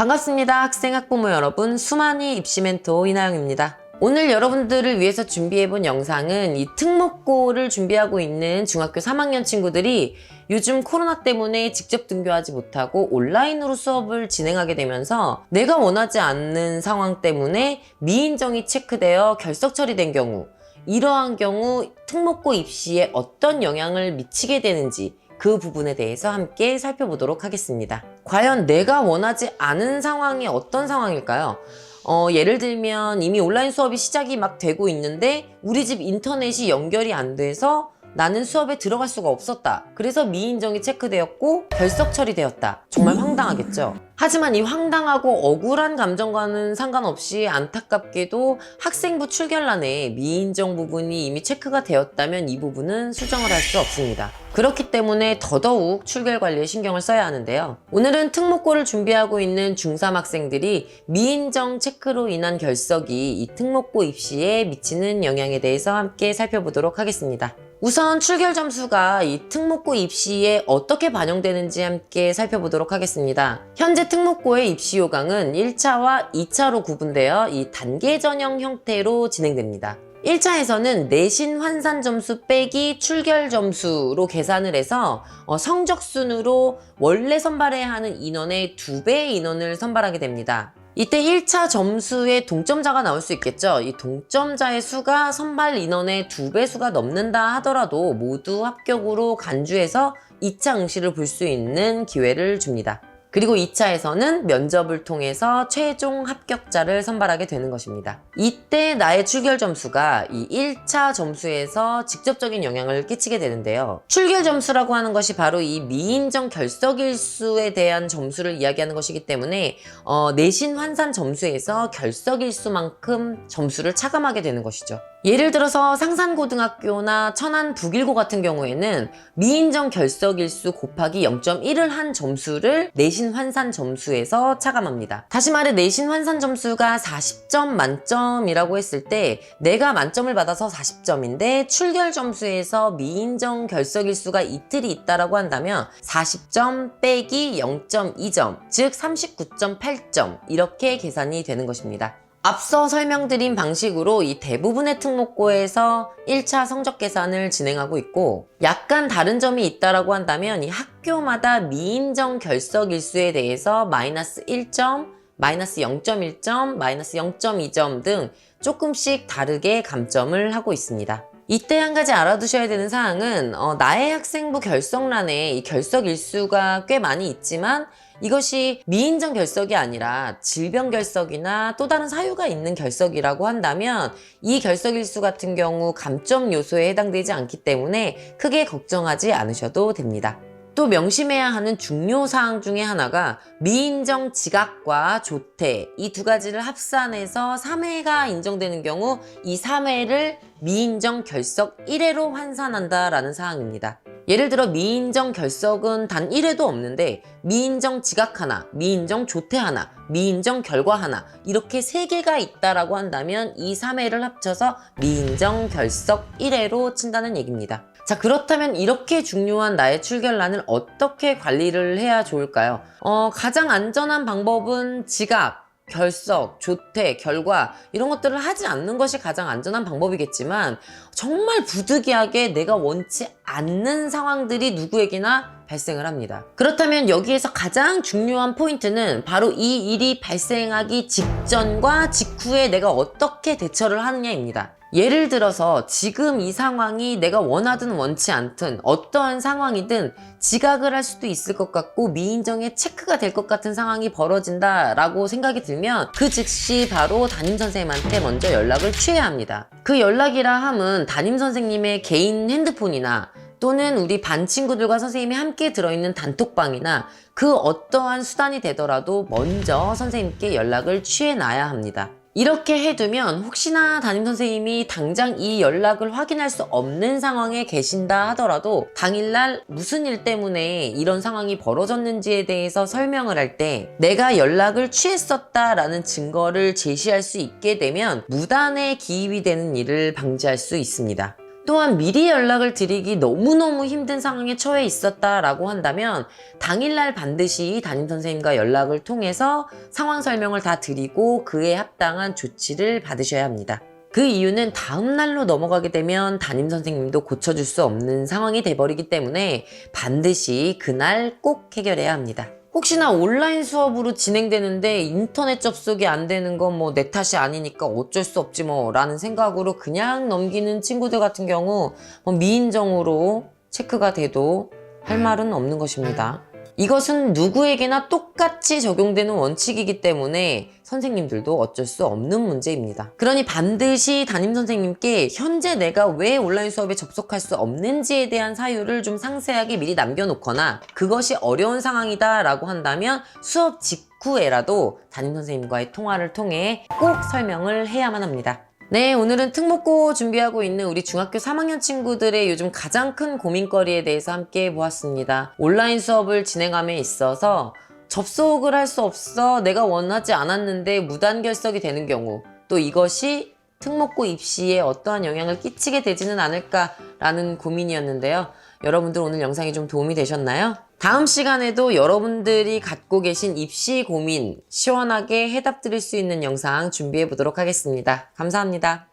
반갑습니다. 학생 학부모 여러분, 수만이 입시 멘토 이나영입니다. 오늘 여러분들을 위해서 준비해본 영상은 이 특목고를 준비하고 있는 중학교 3학년 친구들이 요즘 코로나 때문에 직접 등교하지 못하고 온라인으로 수업을 진행하게 되면서 내가 원하지 않는 상황 때문에 미인정이 체크되어 결석 처리된 경우 이러한 경우 특목고 입시에 어떤 영향을 미치게 되는지 그 부분에 대해서 함께 살펴보도록 하겠습니다. 과연 내가 원하지 않은 상황이 어떤 상황일까요? 어, 예를 들면 이미 온라인 수업이 시작이 막 되고 있는데 우리 집 인터넷이 연결이 안 돼서 나는 수업에 들어갈 수가 없었다. 그래서 미인정이 체크되었고 결석 처리되었다. 정말 황당하겠죠? 하지만 이 황당하고 억울한 감정과는 상관없이 안타깝게도 학생부 출결란에 미인정 부분이 이미 체크가 되었다면 이 부분은 수정을 할 수 없습니다. 그렇기 때문에 더더욱 출결 관리에 신경을 써야 하는데요. 오늘은 특목고를 준비하고 있는 중3 학생들이 미인정 체크로 인한 결석이 이 특목고 입시에 미치는 영향에 대해서 함께 살펴보도록 하겠습니다. 우선 출결 점수가 이 특목고 입시에 어떻게 반영되는지 함께 살펴보도록 하겠습니다. 현재 특목고의 입시 요강은 1차와 2차로 구분되어 이 단계 전형 형태로 진행됩니다. 1차에서는 내신 환산 점수 빼기 출결 점수로 계산을 해서 어, 성적 순으로 원래 선발해야 하는 인원의 2배의 인원을 선발하게 됩니다. 이때 1차 점수에 동점자가 나올 수 있겠죠. 이 동점자의 수가 선발 인원의 2배 수가 넘는다 하더라도 모두 합격으로 간주해서 2차 응시를 볼 수 있는 기회를 줍니다. 그리고 2차에서는 면접을 통해서 최종 합격자를 선발하게 되는 것입니다. 이때 나의 출결 점수가 이 1차 점수에서 직접적인 영향을 끼치게 되는데요. 출결 점수라고 하는 것이 바로 이 미인정 결석일수에 대한 점수를 이야기하는 것이기 때문에 어, 내신 환산 점수에서 결석일수만큼 점수를 차감하게 되는 것이죠. 예를 들어서 상산고등학교나 천안 북일고 같은 경우에는 미인정 결석일수 곱하기 0.1을 한 점수를 내신 환산 점수에서 차감합니다. 다시 말해 내신 환산 점수가 40점 만점이라고 했을 때 내가 만점을 받아서 40점인데 출결 점수에서 미인정 결석일수가 이틀이 있다라고 한다면 40점 빼기 0.2점 즉 39.8점 이렇게 계산이 되는 것입니다. 앞서 설명드린 방식으로 이 대부분의 특목고에서 1차 성적 계산을 진행하고 있고 약간 다른 점이 있다라고 한다면 이 학교마다 미인정 결석 일수에 대해서 마이너스 1점, 마이너스 0.1점, 마이너스 0.2점 등 조금씩 다르게 감점을 하고 있습니다. 이때 한 가지 알아두셔야 되는 사항은 어, 나의 학생부 결석란에 이 결석 일수가 꽤 많이 있지만 이것이 미인정 결석이 아니라 질병 결석이나 또 다른 사유가 있는 결석이라고 한다면 이 결석 일수 같은 경우 감점 요소에 해당되지 않기 때문에 크게 걱정하지 않으셔도 됩니다. 또 명심해야 하는 중요 사항 중에 하나가 미인정 지각과 조퇴 이 두 가지를 합산해서 3회가 인정되는 경우 이 3회를 미인정 결석 1회로 환산한다라는 사항입니다. 예를 들어 미인정 결석은 단 1회도 없는데 미인정 지각 하나, 미인정 조퇴 하나, 미인정 결과 하나 이렇게 3개가 있다라고 한다면 이 3회를 합쳐서 미인정 결석 1회로 친다는 얘기입니다. 자 그렇다면 이렇게 중요한 나의 출결란을 어떻게 관리를 해야 좋을까요? 어, 가장 안전한 방법은 지각, 결석, 조퇴, 결과 이런 것들을 하지 않는 것이 가장 안전한 방법이겠지만 정말 부득이하게 내가 원치 않는 상황들이 누구에게나 발생을 합니다. 그렇다면 여기에서 가장 중요한 포인트는 바로 이 일이 발생하기 직전과 직후에 내가 어떻게 대처를 하느냐입니다. 예를 들어서 지금 이 상황이 내가 원하든 원치 않든 어떠한 상황이든 지각을 할 수도 있을 것 같고 미인정에 체크가 될 것 같은 상황이 벌어진다 라고 생각이 들면 그 즉시 바로 담임 선생님한테 먼저 연락을 취해야 합니다. 그 연락이라 함은 담임 선생님의 개인 핸드폰이나 또는 우리 반 친구들과 선생님이 함께 들어있는 단톡방이나 그 어떠한 수단이 되더라도 먼저 선생님께 연락을 취해놔야 합니다. 이렇게 해두면 혹시나 담임 선생님이 당장 이 연락을 확인할 수 없는 상황에 계신다 하더라도 당일날 무슨 일 때문에 이런 상황이 벌어졌는지에 대해서 설명을 할 때 내가 연락을 취했었다라는 증거를 제시할 수 있게 되면 무단의 기입이 되는 일을 방지할 수 있습니다. 또한 미리 연락을 드리기 너무너무 힘든 상황에 처해 있었다라고 한다면 당일날 반드시 담임선생님과 연락을 통해서 상황 설명을 다 드리고 그에 합당한 조치를 받으셔야 합니다. 그 이유는 다음날로 넘어가게 되면 담임선생님도 고쳐줄 수 없는 상황이 돼버리기 때문에 반드시 그날 꼭 해결해야 합니다. 혹시나 온라인 수업으로 진행되는데 인터넷 접속이 안 되는 건 뭐 내 탓이 아니니까 어쩔 수 없지 뭐 라는 생각으로 그냥 넘기는 친구들 같은 경우 뭐 미인정으로 체크가 돼도 할 말은 없는 것입니다. 이것은 누구에게나 똑같이 적용되는 원칙이기 때문에 선생님들도 어쩔 수 없는 문제입니다. 그러니 반드시 담임 선생님께 현재 내가 왜 온라인 수업에 접속할 수 없는지에 대한 사유를 좀 상세하게 미리 남겨놓거나 그것이 어려운 상황이다 라고 한다면 수업 직후에라도 담임 선생님과의 통화를 통해 꼭 설명을 해야만 합니다. 네, 오늘은 특목고 준비하고 있는 우리 중학교 3학년 친구들의 요즘 가장 큰 고민거리에 대해서 함께 보았습니다. 온라인 수업을 진행함에 있어서 접속을 할 수 없어 내가 원하지 않았는데 무단 결석이 되는 경우 또 이것이 특목고 입시에 어떠한 영향을 끼치게 되지는 않을까라는 고민이었는데요. 여러분들 오늘 영상이 좀 도움이 되셨나요? 다음 시간에도 여러분들이 갖고 계신 입시 고민 시원하게 해답 드릴 수 있는 영상 준비해 보도록 하겠습니다. 감사합니다.